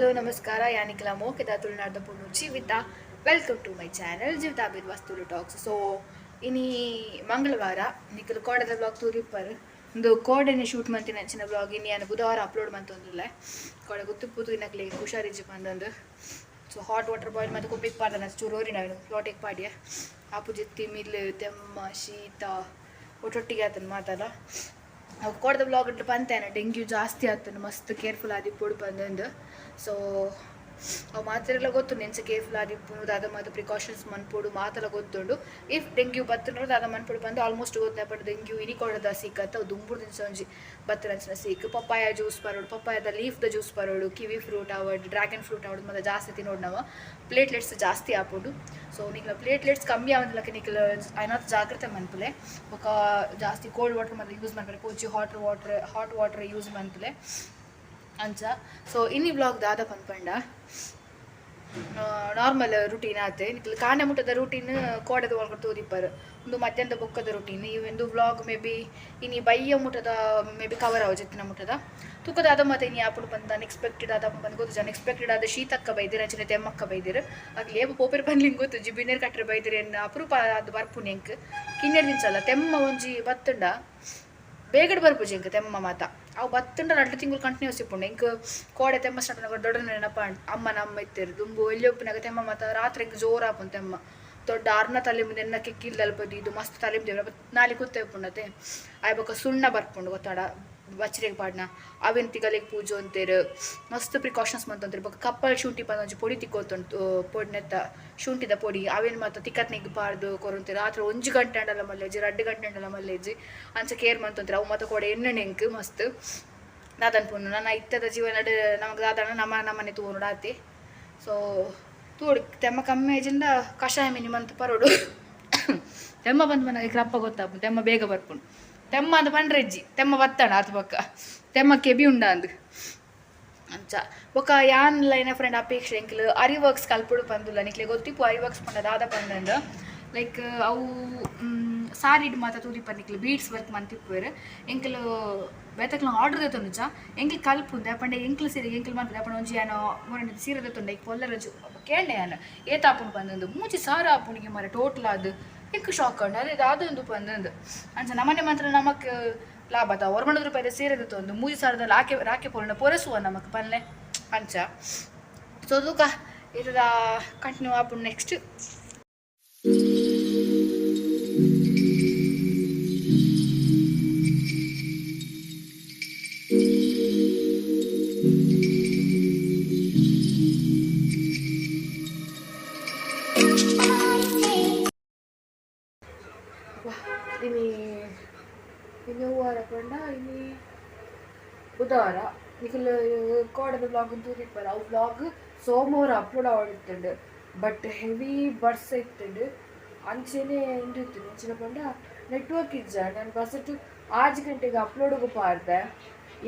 Hello, ನಮಸ್ಕಾರ. ಯಾನಿಕಲ ಮೋಕೆದ ತುಳುನಾಡ್ದ ಪೂರ್ಣ Jeevitha. Welcome to my channel ಜೀವಿತ ಬಿದ್ ವಸ್ತುಲು ಟಾಕ್ಸ್ ಸೊ ಇನಿ ಮಂಗಳವಾರ ನಿಖಲು ಕೋಡದ ಬ್ಲಾಗ್ ತೂರಿಪ್ಪರ್ ಒಂದು ಕೋಡೆನೆ ಶೂಟ್ ಮಂತಿನ ಅಂಚಿನ ಬ್ಲಾಗ್ ಇನ್ನು ನಾನು ಬುಧವಾರ ಅಪ್ಲೋಡ್ ಮಂತೊಂದಿಲ್ಲ ಕೋಡೆ ಗೊತ್ತು ಪುದು ಇನ್ನಕ್ಲೆ ಹುಷಾರಿಜ್ಜಿ ಬಂದೊಂದು. ಸೊ ಹಾಟ್ ವಾಟರ್ ಬಾಯ್ಲ್ ಮತ್ತು ಕುಪ್ಪಿಗೆ ಪಾಡ್ದಾನ ಚೂರು ಚೂರೋರಿ ನಾವು ಫ್ಲೋಟಿಗೆ ಪಾಡ್ಯ. ಆಪು ಜಿತ್ತಿ, ಮಿಲ್, ತೆಮ್ಮ, ಶೀತ. ಒಟ್ಟೊಟ್ಟಿಗೆ ಆತನ ಅವು ಕೊಡ್ದ ಬ್ಲಾಗ್ ಇಟ್ಟು ಬಂತೇನೆ ಡೆಂಗ್ಯೂ ಜಾಸ್ತಿ ಆಗ್ತಾನೆ ಮಸ್ತ್ ಕೇರ್ಫುಲ್ ಆದಿ ಪೊಡು ಬಂದಂದು. ಸೊ ಅವು ಮಾತ್ರೆಲ್ಲ ಗೊತ್ತು ನೆನ್ಸಿ ಕೇರ್ಫುಲ್ ಆಗಿ ದಾದ ಅದ ಮತ್ತು ಪ್ರಿಕಾಷನ್ಸ್ ಮನ್ಪೋಡು, ಮಾತೆಲ್ಲ ಗೊತ್ತುಂಡು. ಇಫ್ ಡೆಂಗ್ಯೂ ಬತ್ತನೋದು ಅದ ಮನ್ಪೋಡು ಬಂದು ಆಲ್ಮೋಸ್ಟ್ ಗೊತ್ತೇ ಬಟ್ ಡೆಂಗ್ಯೂ ಇನಿ ಕೊಡದ ಸಿಕ್ಕತ್ತ ಅವು ದುಂಬುಡು ದಿನಸ ಒಂಜಿ ಬತ್ತನಂಚಿನ ಸಿಕ್. ಪಪ್ಪಾಯ ಜ್ಯೂಸ್ ಬರೋಡು ಪಪ್ಪಾಯದ ಲೀಫ್ದ ಜ್ಯೂಸ್ ಬರೋಡು ಕಿವಿ ಫ್ರೂಟ್ ಅವಡ್ ಡ್ರ್ಯಾಗನ್ ಫ್ರೂಟ್ ಆವಡು, ಮತ್ತೆ ಜಾಸ್ತಿ ತಿನ್ನೋಡು ನಾವು. ಪ್ಲೇಟ್ಲೆಟ್ಸ್ ಜಾಸ್ತಿ ಆಪೋಡು ಸೊ ನಿಕ್ಲ ಪ್ಲೇಟ್ಲೆಟ್ಸ್ ಕಮ್ಮಿ ಆಗೋದಿಲ್ಲಕ್ಕೆ ನಿಕ್ಲ ಐನಾಥ ಜಾಗ್ರತೆ ಮನ್ಪಲೆ. ఒక ಜಾಸ್ತಿ ಕೋಲ್ಡ್ ವಾಟರ್ ಮತ್ತೆ ಯೂಸ್ ಮಾಡ್ಬೇಕು ಪೂಜಿ hot water hot water use ಮಾಡ್ತಲೆ ಅಂಚ. ಸೊ ಇನ್ನಿ ಬ್ಲಾಗ್ ದಾದ ಪನ್ಪಂಡ. ನಾರ್ಮಲ್ ರುಟೀನ್ ಆತೆ. ನಿಕ್ಲು ಕಾಣೆ ಮುಟ್ಟದ ರುಟೀನ್ ಕೋಡದ ಒಳಗಡೆ ತೋದಿಪ್ಪರು ಒಂದು ಮಧ್ಯಾಹ್ನದ ಬುಕ್ಕದ ರುಟೀನ್ ಇವೆಂದು ಬ್ಲಾಗ್ ಮೇ ಬಿ ಇನಿ ಬೈಯ ಮುಟ್ಟದ ಮೇ ಬಿ ಕವರ್ ಆವ ಜಿತ್ತಿನ ಮುಟ್ಟದ. ತೂಕದ ಮತ್ತೆ ಇನಿ ಆಪುಡು ಬಂದ ಅನ್ಎಕ್ಸ್ಪೆಕ್ಟೆಡ್ ಆದ ಬಂದು ಗೊತ್ತು ಅನ್ಎಕ್ಸ್ಪೆಕ್ಟೆಡ್ ಆದ ಶೀತಕ್ಕ ಬೈದಿರ, ಅಂಚಿನ ತೆಮ್ಮಕ್ಕ ಬೈದಿರ. ಆಗ್ಲಿ ಏಬು ಪೋಪೆರ್ ಬಂದ್ಲಿಂಗ್ ಗೊತ್ತು ಜಿಬಿನೇರ್ ಕಟ್ಟರೆ ಬೈದಿರ ಅಪರೂಪ ಅದು ಬರ್ಪು ನೆಂಕ್ ಕಿನ್ನೆರ್ ದಿನ್ಸಲ್ಲ ತೆಮ್ಮ ಒಂಜಿ ಬತ್ತುಂಡ. ಬೇಗಡ ಬರ್ಪುಜಿ ಎಂಕ್ ತೆಮ್ಮ ಮಾತ. ಅವು ಬತ್ತುಂಡ ನಡ್ಲು ತಿಂಗಳು ಕಂಟಿನ್ಯೂಸ್ ಇಪ್ಪುಂಡು ಇಂಕ್ ಕೋಡೆ ತೆಮ್ಮ ಸ್ಟಾರ್ಟ್ ದೊಡ್ಡ ನೆನಪ ಅಮ್ಮ ನಮ್ಮ ಇತ್ತಿರು, ದುಂಬು ಎಲ್ಲಿಯೊಪ್ಪಿನಾಗ ತೆಮ್ಮ ಮಾತ. ರಾತ್ರಿ ಹಿಂಗೆ ಜೋರ್ ಆಪುನ್ ತೆಮ್ಮ. ದೊಡ್ಡ ಅರ್ನ ತಲೆ ಮುಂದೆ ಎನ್ನಕ್ಕೆ ಕಿಲ್ಲಲ್ಪದಿ ಇದು ಮಸ್ತ್ ತಲೆ ಮುಂದೆ ನಾಲಿ ಕೂತೆ ಇಪ್ಪುಂಡತೆ ಬೊಕ ಸುಣ್ಣ ಬರ್ಪುಂಡು ಗೊತ್ತಾಡ. ಬಚ್ಚರಿಗೆ ಪಾಡ್ನ, ಅವೆನ್ ತಿಗಲಿಗೆ ಪೂಜೆ ಅಂತೀರು, ಮಸ್ತ್ ಪ್ರಿಕಾಷನ್ಸ್ ಮಂತಂತೀರಿ ಬೊಕ ಕಪ್ಪಲ್ ಶುಂಠಿ ಪಂದ ಪೊಡಿ ತಿಕ್ಕೋತುಂಟು ಪೊಡ್ನೆತ್ತ ಶುಂಠಿದ ಪೊಡಿ, ಅವೇನು ಮಾತ್ರ ತಿಕ್ಕತ್ ನಿಗ್ಬಾರ್ದು ಕೊರಂತೀರಿ ರಾತ್ರಿ ಒಂಜು ಗಂಟೆ ಅಂಡಲ್ಲ ಮಲ್ಲೇಜಿ ಎರಡು ಗಂಟೆ ಅಂಡಲ್ಲ ಮಲ್ಲೇಜಿ, ಅಂಚ ಕೇರ್ ಮಂತಂತೀರಿ ಅವು ಕೊಡೆ ಎಣ್ಣೆ ನೆಂಕ್ ಮಸ್ತ್. ದಾದನ್ ಪುಣ್ಣು ನನ್ನ ಇತ್ತದ ಜೀವನ ನಮಗೆ ದಾದನ ನಮ್ಮ, ನಮ್ಮನೆ ತೂರು ಆತಿ ಸೊ ತೂಡು ತೆಮ್ಮ ಕಮ್ಮಿ ಏಜಿಂದ ಕಷಾಯ ಮಿನಿ ಮಂತ್ ಪರೋಡು. ತೆಮ್ಮ ಬಂದು ಮನೆಗೆ ಕ್ರಪ್ಪ ಗೊತ್ತಾಪು ತೆಮ್ಮ ಬೇಗ ಬರ್ಪುಂಡು ತೆಮ್ಮ ಅಂದ ಪಂಡ್ರೆಜ್ಜಿ ತೆಮ್ಮ ಬತ್ತಣ ಆತ ಪಕ್ಕ ತೆಮ್ಮ ಕೆಬಿ ಉಂಡ ಅಂದು ಅಂಚ ಬೊಕ ಯಾನ್ ಲೈನ ಫ್ರೆಂಡ್ ಅಪೇಕ್ಷೆ ಎಂಕ್ಲು ಅರಿ ವರ್ಕ್ಸ್ ಕಲ್ಪುಡು ಪಂದುಲ್ಲ ನಿಕ್ಲೆ ಗೊತ್ತಿಪ್ಪು ಅರಿ ವರ್ಕ್ಸ್ ಪಂಡ ದಾದ ಪಂದಂದು ಲೈಕ್ ಅವು ಸಾರಿಡ್ ಮಾತ ತೂದಿ ಪನ್ನಿಕ್ಲು ಬೀಡ್ಸ್ ವರ್ಕ್ ಮಂತಿಪ್ಪುವೆರ್ ಎಂಕ್ಲು ಬೆತಕ್ಲ ಆರ್ಡರ್ ದೆತೊಂದುಚ ಎಂಕ್ಲು ಕಲ್ಪುಂದೆ ಪಂಡೆ ಎಂಕ್ಲು ಸೀರೆ ಎಂಕ್ಲು ಮಂತದೆ ಅಪ್ಪಣ ಒಂಜಿ ಏನೋ ಮೊರನೆ ಸೀರೆ ದೆತೊಂಡೆ ಈಗ ಪೊಲ್ಲರ ಕೇಳ್ದೆ ನಾನು ಏತಾಪುಂಡು ಪಂದಂದು ಮೂಜಿ ಸಾರ ಆಪುಣಿಗೆ ಮರ ಟೋಟಲ್ ಅದು ಎಂಕ್ ಶಾಕ್ ಅಂಡ್ ಅದೇ ಒಂದು ಪಂದಂದು ಅಂಚ ನಮ್ಮನೆ ಮಾತ್ರ ನಮಕ್ ಲಾಭ ಅದ. ಒರ್ಮಣದ ರೂಪಾಯಿ ಸೇರಿದ ಒಂದು. ಮೂರು ಸಾರದಲ್ಲಿ ರಾಕೆ ರಾಕೆ ಪೂರ್ಣ ಪೊರೆಸುವ ನಮಕ್ ಪನ್ಲೆ ಅಂಚ. ಸೊ ಇದದ ಕಂಟಿನ್ಯೂ ಆಪುಂಡು ನೆಕ್ಸ್ಟ್ ini ವಾರ ಪಂಡ ini ಬುಧವಾರ. ನಿಖಲ್, ಕೋಡದ ಬ್ಲಾಗ್ ಅಂತೂ ತಿಪ್ಪಲ್ಲ ಅವು ಬ್ಲಾಗ್ ಸೋಮವಾರ ಅಪ್ಲೋಡ್ ಆಡಿತ್ತಂಡು ಬಟ್ ಹೆವಿ ಬರ್ಸ್ ಇತ್ತುಂಡು ಅಂಚೆನೆ ಇಂದಿತ್ತು ಅಂಚಿನ ಪಂಡ ನೆಟ್ವರ್ಕ್ ಇಜ್ಜ ನಾನು ಬಸಟ್ಟು ಆಜ್ ಗಂಟೆಗೆ ಅಪ್ಲೋಡ್ಗೂ ಪಾರ್ದೆ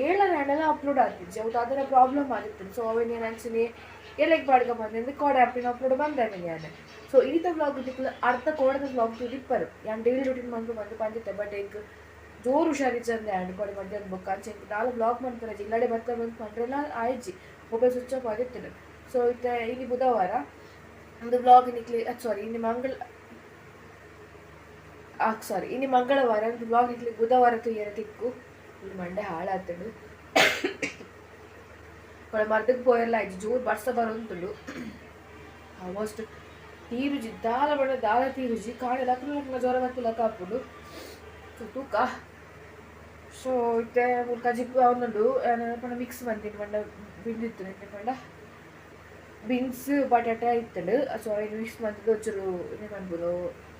ಏಳರ ಹಣ್ಣೆಲ್ಲ ಅಪ್ಲೋಡ್ ಆಗ್ತಿದ್ಜಿ ಅವ್ರು ಅದರ ಪ್ರಾಬ್ಲಮ್ ಆಗಿತ್ತು ಸೊ ಅವೇನೇನು ಅಂಚನೆ ಎಲೆಗೆ ಪಾಡ್ಕ ಬಂದೆ ಕೋಡೆ ಆ್ಯಪಿನ ಅಪ್ಲೋಡ್ ಬಂದೆ ನಾನು. ಸೊ ಈತ ಬ್ಲಾಗ್ ದಿಕ್ಕಲು ಅರ್ಧ ಕೋಡದ ಬ್ಲಾಗ್ ದಿಪ್ಪರು ಯಾನ್ ಡೈಲಿ ರೂಟೀನ್ ಮಂದು ಬಂದು ಬಂದಿತ್ತೆ ಬಟ್ ಈಗ ಜೋರು ಹುಷಾರಿಜ್ಜಂದೆ ಆ್ಯಂಡ್ ಕೊಡೆ ಮಧ್ಯಾಹ್ನ ಬುಕ್ ಅಂಚೆ ನಾಳೆ ಬ್ಲಾಗ್ ಮಾಡ್ತಾರೆ, ಜಿಲ್ಲಾಡೆ ಬರ್ತಾ ಬಂದು ಪಂಡ್ರೆಲ್ಲ ಆಯ್ಜಿ. ಮೊಬೈಲ್ ಸ್ವಿಚ್ ಆಫ್ ಆಗಿರ್ತೀನಿ ಸೊ ಇತ್ತೆ ಇಲ್ಲಿ ಬುಧವಾರ ಒಂದು ಬ್ಲಾಗ್ ನಿಕ್ಲಿ ಸಾರಿ ಇನ್ನು ಮಂಗಳ ಸಾರಿ ಇನ್ನು ಮಂಗಳವಾರ ಒಂದು ಬ್ಲಾಗ್ ನಿಕ್ಲಿ ಬುಧವಾರ ತುಯ್ಯರ ತಿಕ್ಕು ಮಂಡೆ ಹಾಳಾತಡು ಕೊಡೆ ಮರ್ದಕ್ಕೆ ಪೋಯಲ್ಲ ಆಯ್ತು ಜೋರು ಬರ್ಸ ಬರೋಂತುಂಡು ಆಲ್ಮೋಸ್ಟ್ ತೀರುಜಿ ದಾಲ ಬಡ ದಾಲ ತೀರುಜಿ ಕಾಣೆ ಲಕ್ನ ಲಕ್ನ ಜ್ವರ ಮತ್ತು ಲಕ ಹಾಕೊಂಡು ಸೊ ತೂಕ ಸೊ ಇತ್ತೆ ಮುಲ್ಕ ಜಿಪ್ಪು ಅವನುಂಡು ಪಂಡ ಮಿಕ್ಸ್ ಬಂತೀನಿ ಪಂಡ ಬಿಂದಿತ್ತು ನಿನ್ನೆ ಪಂಡ ಬೀನ್ಸ್ ಬಟಾಟೆ ಇತ್ತಂಡು ಸೊ ಏನು ಮಿಕ್ಸ್ ಮಾಡ್ತಿದ್ದು ಒಂಚೂರು ಏನು ಅನ್ಬೋದು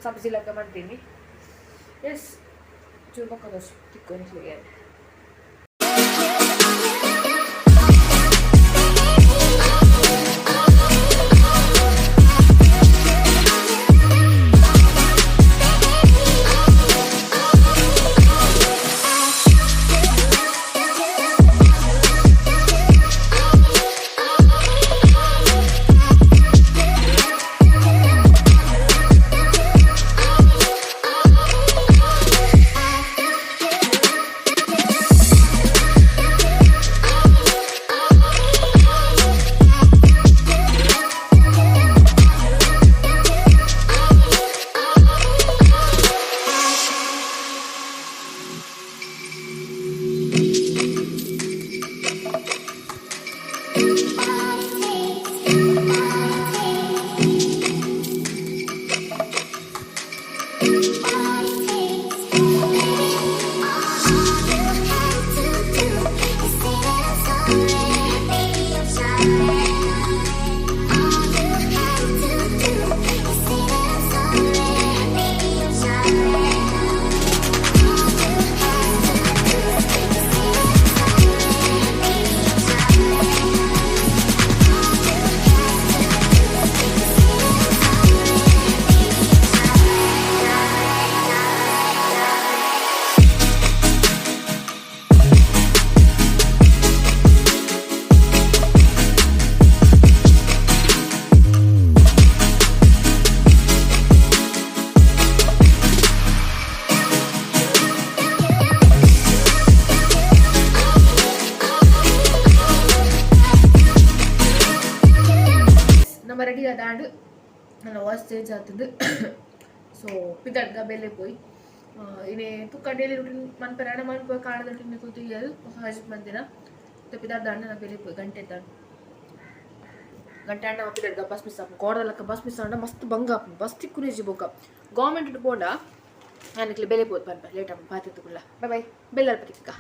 ಸಬ್ಜಿ ಲೆಕ್ಕ ಮಾಡ್ತೀನಿ ಎಸ್ ಚೂರು ಪಕ್ಕದಷ್ಟು ತಿಕ್ಕು ನಮ್ಮ ರೆಡಿ ಆದಾಂಡು ನನ್ನ ವಾಯ್ಸ್ ಚೇಂಜ್ ಆಗ್ತದೆ ಸೊ ಪಿದಡ್ಗ ಬೆಲೆ ಪೋಯಿ. ಇನೇ ತುಕ್ಕ ಡೈಲಿ ರೂಟೀನ್ ಮನ್ಪರ ಹಣ ಮನ್ಪ ಕಾಣದ ರೂಟೀನ್ ಹಜ್ ಮಂದಿರ ಪಿದಾಡ್ ದಾಂಡ ನಾ ಬೆಲೆ ಪೋಯಿ ಗಂಟೆ ದಾಂಡು ಗಂಟೆ ಅಣ್ಣ ಪಿದಡ್ಗ ಬಸ್ ಮಿಸ್ ಆಪು ಕೋಡದಲ್ಲಕ್ಕ ಬಸ್ ಮಿಸ್ ಆಂಡ ಮಸ್ತ್ ಬಂಗ ಆಪು ಬಸ್ ತಿಕ್ಕುನೇಜಿ ಬೊಕ್ಕ. ಗೌರ್ಮೆಂಟ್ ಪೋಂಡ ನನಗೆ ಬೆಲೆ ಪೋದ್ ಪನ್ಪ ಲೇಟ್ ಆಪು ಪಾತಿತ್ತುಗುಲ್ಲ ಬೈ ಬೈ ಬೆಲ್ಲರ್ ಪತಿಕ್ಕ